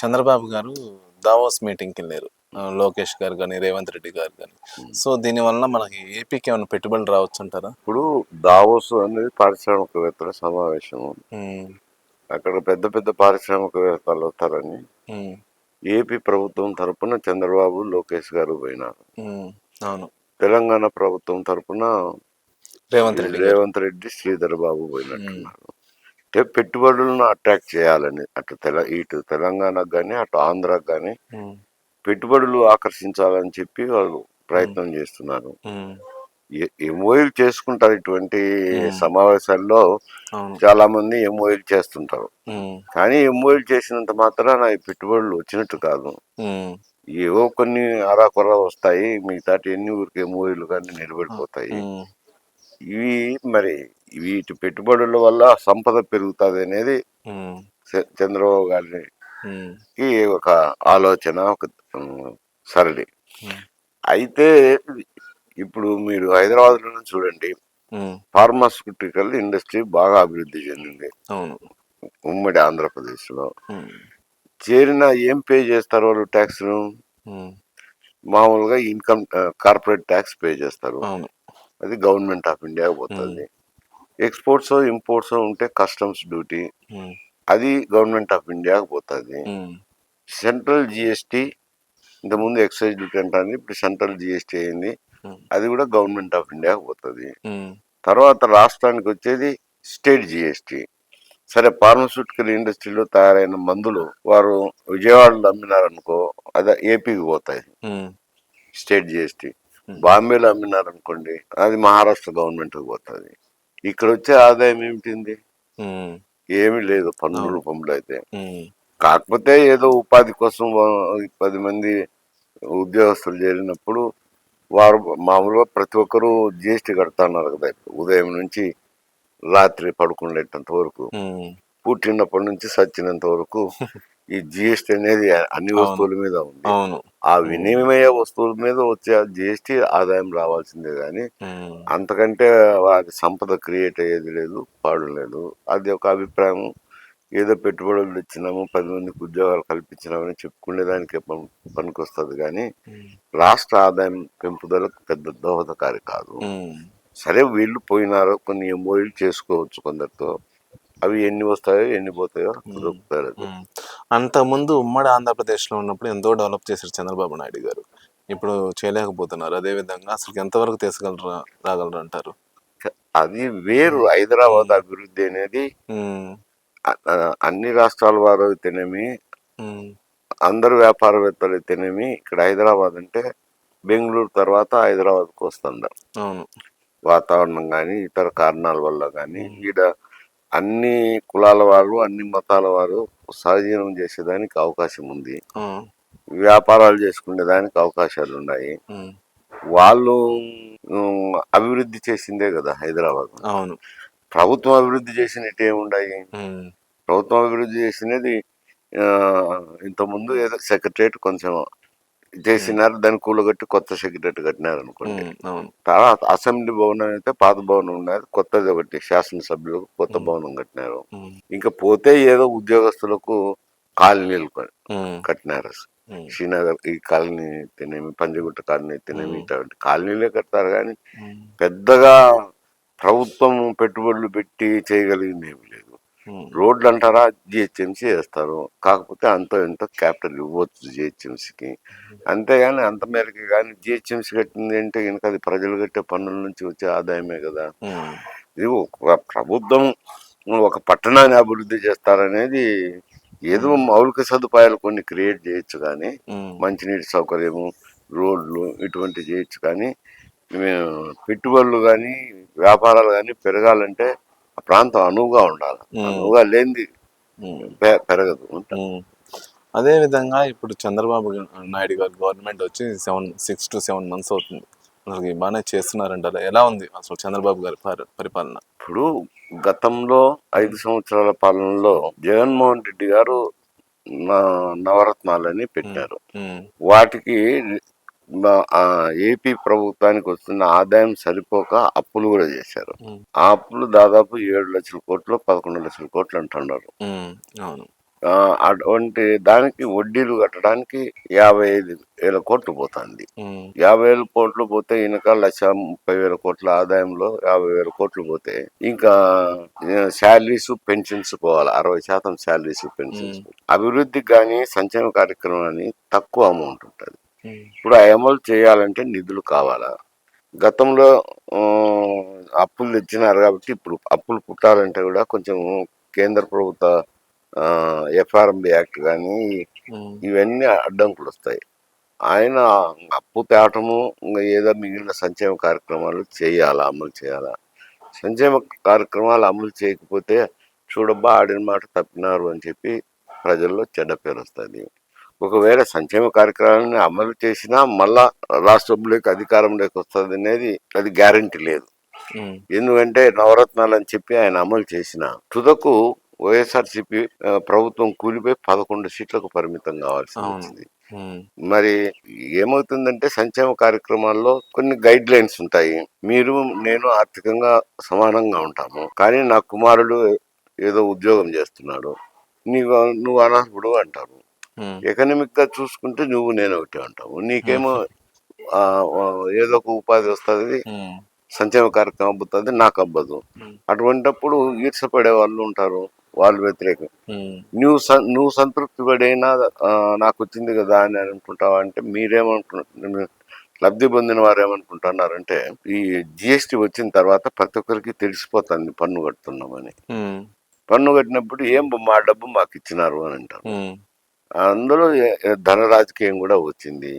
చంద్రబాబు గారు దావోస్ మీటింగ్కి వెళ్ళారు. లోకేష్ గారు కానీ రేవంత్ రెడ్డి గారు కానీ సో దీని వలన మనకి ఏపీకి ఏమైనా పెట్టుబడులు రావచ్చు అంటారా ఇప్పుడు దావోస్ అనేది పారిశ్రామికవేత్తల సమావేశం. అక్కడ పెద్ద పెద్ద పారిశ్రామికవేత్తలు వస్తారని ఏపీ ప్రభుత్వం తరపున చంద్రబాబు లోకేష్ గారు పోయినారు. అవును. తెలంగాణ ప్రభుత్వం తరపున రేవంత్ రెడ్డి గారు. రేవంత్ రెడ్డి శ్రీధర్ బాబు పోయినట్టున్నారు. అంటే పెట్టుబడులను అట్రాక్ట్ చేయాలని అటు తెల ఇటు తెలంగాణకు కానీ అటు ఆంధ్రాకు కానీ పెట్టుబడులు ఆకర్షించాలని చెప్పి వాళ్ళు ప్రయత్నం చేస్తున్నారు. ఉమ్, ఎంఓఈలు చేసుకుంటారు ఇటువంటి. సమావేశాల్లో చాలా మంది ఎంఓఈలు చేస్తుంటారు. కానీ ఎంఓఈలు చేసినంత మాత్రాన పెట్టుబడులు వచ్చినట్టు కాదు. ఏవో కొన్ని అరాకొర వస్తాయి మిగతాటి ఎన్ని ఊరికి ఎంఓఈలు కానీ నిలబడిపోతాయి. ఇవి మరి వీటి పెట్టుబడుల వల్ల సంపద పెరుగుతుంది అనేది చంద్రబాబు గారికి ఉమ్, ఒక ఆలోచన ఒక సరళి. అయితే ఇప్పుడు మీరు హైదరాబాద్లో చూడండి ఫార్మాస్యూటికల్ ఇండస్ట్రీ బాగా అభివృద్ధి చెందింది. ఉమ్మడి ఆంధ్రప్రదేశ్లో. చేరిన ఏం పే చేస్తారు వాళ్ళు ట్యాక్స్ ఉమ్, మామూలుగా ఇన్కమ్ కార్పొరేట్ ట్యాక్స్ పే చేస్తారు. అది గవర్నమెంట్ ఆఫ్ ఇండియా పోతుంది. ఎక్స్పోర్ట్స్ ఇంపోర్ట్స్ ఉంటే కస్టమ్స్ డ్యూటీ. అది గవర్నమెంట్ ఆఫ్ ఇండియాకి పోతుంది. సెంట్రల్ జిఎస్టీ ఇంతకుముందు ఎక్సైజ్ డ్యూటీ అంటారు ఇప్పుడు సెంట్రల్ జిఎస్టీ అయింది. అది కూడా గవర్నమెంట్ ఆఫ్ ఇండియాకి పోతుంది. తర్వాత రాష్ట్రానికి వచ్చేది స్టేట్ జిఎస్టీ. సరే ఫార్మస్యూటికల్ ఇండస్ట్రీలో తయారైన మందులు వారు విజయవాడలో అమ్మినారనుకో అదే ఏపీకి పోతాయి. State GST. బాంబేలో అమ్మినారనుకోండి అది మహారాష్ట్ర గవర్నమెంట్కి పోతుంది. ఇక్కడ వచ్చే ఆదాయం ఏమిటింది? ఏమీ లేదు పన్ను. రూపంలో అయితే. కాకపోతే ఏదో ఉపాధి కోసం పది మంది ఉద్యోగస్తులు చేరినప్పుడు వారు మామూలుగా ప్రతి ఒక్కరూ జిఎస్టీ కడుతున్నారు కదా ఉదయం నుంచి రాత్రి పడుకునేటంత వరకు. పుట్టినప్పటి నుంచి సచ్చినంత వరకు ఈ జిఎస్టీ అనేది అన్ని. వస్తువుల మీద ఉంది. అవును. ఆ వినిమయ వస్తువుల మీద వచ్చే జిఎస్టీ ఆదాయం రావాల్సిందే కానీ అంతకంటే వారి సంపద క్రియేట్ అయ్యేది లేదు పాడు లేదు. అది ఒక అభిప్రాయం. ఏదో పెట్టుబడులు ఇచ్చినాము పది మందికి ఉద్యోగాలు కల్పించినామని చెప్పుకునేదానికి పనికొస్తుంది కానీ రాష్ట్ర ఆదాయం పెంపుదలకు పెద్ద దోహదకారి కాదు. సరే వీళ్ళు పోయినారు కొన్ని ఎంఓఈలు చేసుకోవచ్చు కొందరితో. అవి ఎన్ని వస్తాయో ఎన్ని పోతాయో దొరుకుతారు. అంతకుముందు ఉమ్మడి ఆంధ్రప్రదేశ్లో ఉన్నప్పుడు ఎంతో డెవలప్ చేశారు చంద్రబాబు నాయుడు గారు. ఇప్పుడు చేయలేకపోతున్నారు. అదే విధంగా అసలు ఎంతవరకు తీసుకెళ్ళరా రాగలరు అంటారు అది వేరు. హైదరాబాద్ అభివృద్ధి అనేది అన్ని రాష్ట్రాల వారు అయితేనేమి ఉమ్, అందరు వ్యాపారవేత్తలు అయితేనేమి ఇక్కడ హైదరాబాద్ అంటే బెంగళూరు తర్వాత హైదరాబాద్కు వస్తుంది అవును. వాతావరణం కానీ ఇతర కారణాల వల్ల కానీ ఈడ అన్ని కులాల వారు అన్ని మతాల వారు సహజీవనం చేసేదానికి అవకాశం ఉంది. వ్యాపారాలు చేసుకునే దానికి అవకాశాలు ఉన్నాయి. వాళ్ళు అభివృద్ధి చేసిందే కదా హైదరాబాద్. అవును. ప్రభుత్వం అభివృద్ధి చేసినట్టు ఏముండాయి? ప్రభుత్వం అభివృద్ధి చేసినది ఇంతకుముందు ఏదో సెక్రటరేట్ కొంచెం చేసినారు దాన్ని కూలగట్టి కొత్త సెక్రటరేట్ కట్టినారు అనుకోండి తర్వాత అసెంబ్లీ భవనం అయితే పాత భవనం ఉన్నది కొత్తది ఒకటి శాసనసభ్యులకు కొత్త భవనం కట్టినారు. ఇంకా పోతే ఏదో ఉద్యోగస్తులకు కాలనీలు కట్టినారు. శ్రీనగర్ ఈ కాలనీ అయితేనేమి పంజగుట్ట కాలనీ మ్మ్. ఇటువంటి కాలనీలే కడతారు కానీ పెద్దగా ప్రభుత్వం పెట్టుబడులు పెట్టి చేయగలిగింది ఏమి లేదు. రోడ్లు అంటారా జిహెచ్ఎంసీ వేస్తారు. కాకపోతే అంతో ఎంతో క్యాపిటల్ ఇవ్వచ్చు జిహెచ్ఎంసీకి. అంతేగాని అంత మేరకు కానీ జిహెచ్ఎంసీ కట్టింది అంటే కనుక అది ప్రజలు కట్టే పన్నుల నుంచి వచ్చే ఆదాయమే కదా. ఉమ్, ఇది ఒక ప్రభుత్వం ఒక పట్టణాన్ని అభివృద్ధి చేస్తారనేది ఏదో మౌలిక సదుపాయాలు కొన్ని క్రియేట్ చేయొచ్చు కానీ మంచినీటి సౌకర్యము రోడ్లు ఇటువంటి చేయొచ్చు కానీ పెట్టుబడులు కానీ వ్యాపారాలు కానీ పెరగాలంటే ఆ ప్రాంతం అనువుగా ఉండాలి. అనువుగా లేనిది పెరగదు. అదే విధంగా ఇప్పుడు చంద్రబాబు నాయుడు గారు గవర్నమెంట్ వచ్చి seven six to seven months అవుతుంది. అసలు బాగానే చేస్తున్నారంటారా. ఎలా ఉంది అసలు చంద్రబాబు గారి పరి- పరిపాలన? ఇప్పుడు గతంలో ఐదు సంవత్సరాల పాలనలో జగన్మోహన్ రెడ్డి గారు నవరత్నాలని పెట్టారు. వాటికి ఏపీ ప్రభుత్వానికి వస్తున్న ఆదాయం సరిపోక అప్పులు కూడా చేశారు. ఆ అప్పులు దాదాపు ఏడు లక్షల కోట్లు పదకొండు లక్షల కోట్లు అంటున్నారు. అటువంటి దానికి వడ్డీలు కట్టడానికి యాభై ఐదు వేల కోట్లు పోతుంది. యాభై వేల కోట్లు పోతే వెనక లక్ష ముప్పై వేల కోట్ల ఆదాయంలో యాభై వేల కోట్లు పోతే ఇంకా శాలరీస్ పెన్షన్స్ పోవాలి. అరవై శాతం శాలరీస్ పెన్షన్స్ అభివృద్ధికి కానీ సంక్షేమ కార్యక్రమాన్ని తక్కువ అమౌంట్ ఉంటుంది. ఇప్పుడు ఆ అమలు చేయాలంటే నిధులు కావాలా? గతంలో అప్పులు తెచ్చినారు కాబట్టి ఇప్పుడు అప్పులు పుట్టాలంటే కూడా కొంచెం కేంద్ర ప్రభుత్వ ఎఫ్ఆర్ఎంబి యాక్ట్ కానీ ఇవన్నీ అడ్డంకులు వస్తాయి. ఆయన అప్పు తేవటము ఇంకా ఏదో మిగిలిన సంక్షేమ కార్యక్రమాలు చేయాలా అమలు చేయాలా? సంక్షేమ కార్యక్రమాలు అమలు చేయకపోతే చూడబ్బా ఆడిన మాట తప్పినారు అని చెప్పి ప్రజల్లో చెడ్డ పేరు వస్తుంది. ఒకవేళ సంక్షేమ కార్యక్రమాలను అమలు చేసినా మళ్ళా రాష్ట్రంలోకి అధికారంలోకి వస్తుంది అనేది అది గ్యారంటీ లేదు. ఎందుకంటే నవరత్నాలు అని చెప్పి ఆయన అమలు చేసిన తుదకు వైఎస్ఆర్సీపీ ప్రభుత్వం కూలిపోయి పదకొండు సీట్లకు పరిమితం కావాల్సి. వచ్చింది. మరి ఏమవుతుందంటే సంక్షేమ కార్యక్రమాల్లో కొన్ని గైడ్ లైన్స్ ఉంటాయి. మీరు నేను ఆర్థికంగా సమానంగా ఉంటాము. కానీ నా కుమారుడు ఏదో ఉద్యోగం చేస్తున్నాడు. నీవు నువ్వు అనర్హుడు అంటారు. ఎకనామిక్గా చూసుకుంటే నువ్వు నేను ఒకటి అంటావు. నీకేమో ఆ, ఏదో ఒక ఉపాధి వస్తుంది ఉమ్, సంక్షేమ కార్యక్రమం అబ్బుతుంది నాకు అబ్బదు. అటువంటప్పుడు ఈర్షపడే వాళ్ళు ఉంటారు వాళ్ళు వ్యతిరేకం. నువ్వు నువ్వు సంతృప్తి పడైనా నాకు వచ్చింది కదా అని అనుకుంటావా అంటే మీరేమనుకుంటున్నారు లబ్ధి పొందిన వారు ఏమనుకుంటున్నారంటే ఈ జిఎస్టి వచ్చిన తర్వాత ప్రతి ఒక్కరికి తెలిసిపోతుంది పన్ను కడుతున్నామని. పన్ను కట్టినప్పుడు ఏం మా డబ్బు మాకు ఇచ్చినారు అని అంటారు. అందులో ధన రాజకీయం కూడా వచ్చింది.